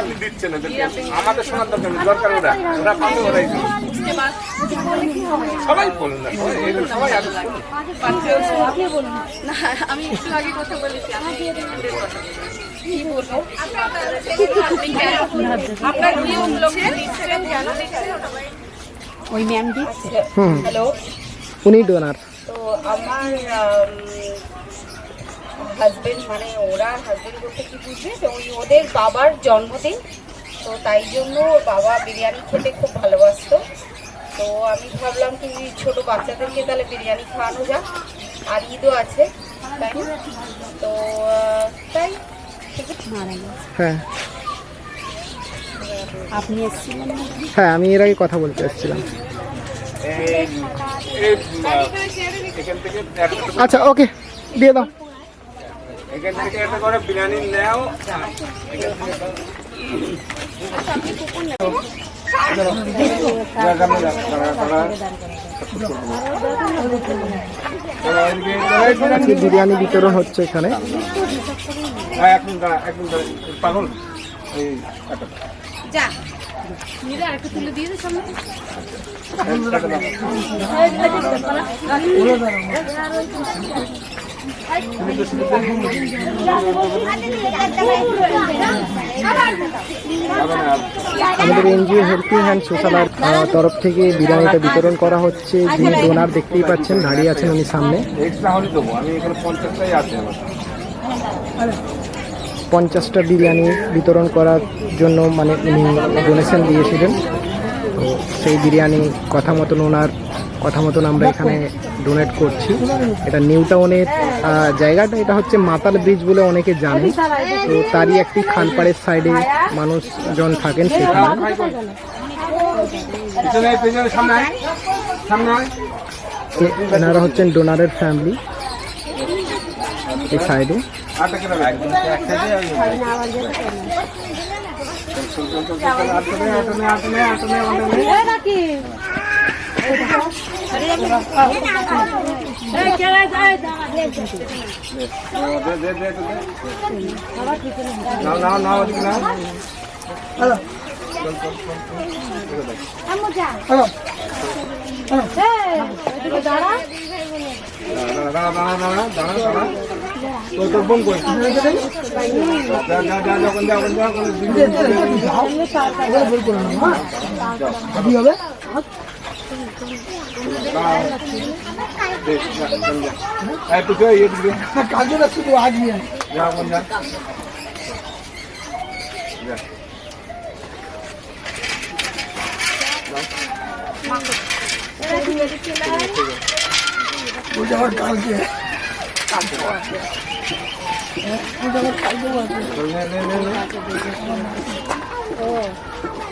আপনি দিচ্ছেন আমাদের শোনার দরকার নেই, দরকার ওরা। ওরা পাবে ওরাই সবাই বলুন না সবাই আগে আমি একটু আগে কথা বলেছি আমি আপনাদের কথা বলেছি। কি বলব? আপনি কেন আপনার নিয়মগুলোকে দিচ্ছেন ওই ম্যাম দিচ্ছে। হ্যালো। উনি ডোনার তো আমার হাজবেন্ড মানে ওরা হাজবেন্ড বলতে কি বুঝবে তো ওই ওদের বাবার জন্মদিন তো তাই জন্য ওর বাবা বিরিয়ানি খেতে খুব ভালোবাসতো তো আমি ভাবলাম কি ছোট বাচ্চাদেরকে তাহলে বিরিয়ানি খাওয়ানো যাক আর ঈদও আছে তাই না? তো তাই হ্যাঁ আপনি এসেছিলেন হ্যাঁ আমি এর আগে কথা বলতে এসেছিলাম আচ্ছা ওকে দিয়ে দাও এখান থেকে একটা করে বিরিয়ানি নেও বিরিয়ানি বিতরণ হচ্ছে এখানে। পাগল এই যা দিয়ে আমাদের এনজিও হেল্পিং হ্যান্ড সোশ্যাল তরফ থেকে বিরিয়ানিটা বিতরণ করা হচ্ছে। যিনি ডোনার দেখতেই পাচ্ছেন, দাঁড়িয়ে আছেন উনি সামনে। পঞ্চাশটা বিরিয়ানি বিতরণ করার জন্য মানে উনি ডোনেশন দিয়েছিলেন। তো সেই বিরিয়ানি কথা মতন ওনার কথা মতন আমরা এখানে ডোনেট করছি। এটা নিউ টাউনের জায়গাটা, এটা হচ্ছে মাতাল ব্রিজ বলে অনেকে জানে। তো তারই একটি খালপাড়ের সাইডে মানুষজন থাকেন সেখানে। এনারা হচ্ছেন ডোনারের ফ্যামিলি এই সাইডে তোর তোর বোন কই? যা, যা, যা, যা, ওখানে যা, ওখানে যা, ওখানে দিন, দিন, দিন, দিন।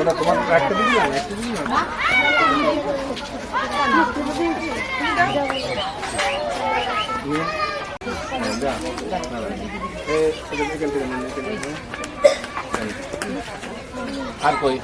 ওটা তোমার একটা দিবি না একটা দিবি না। আর কই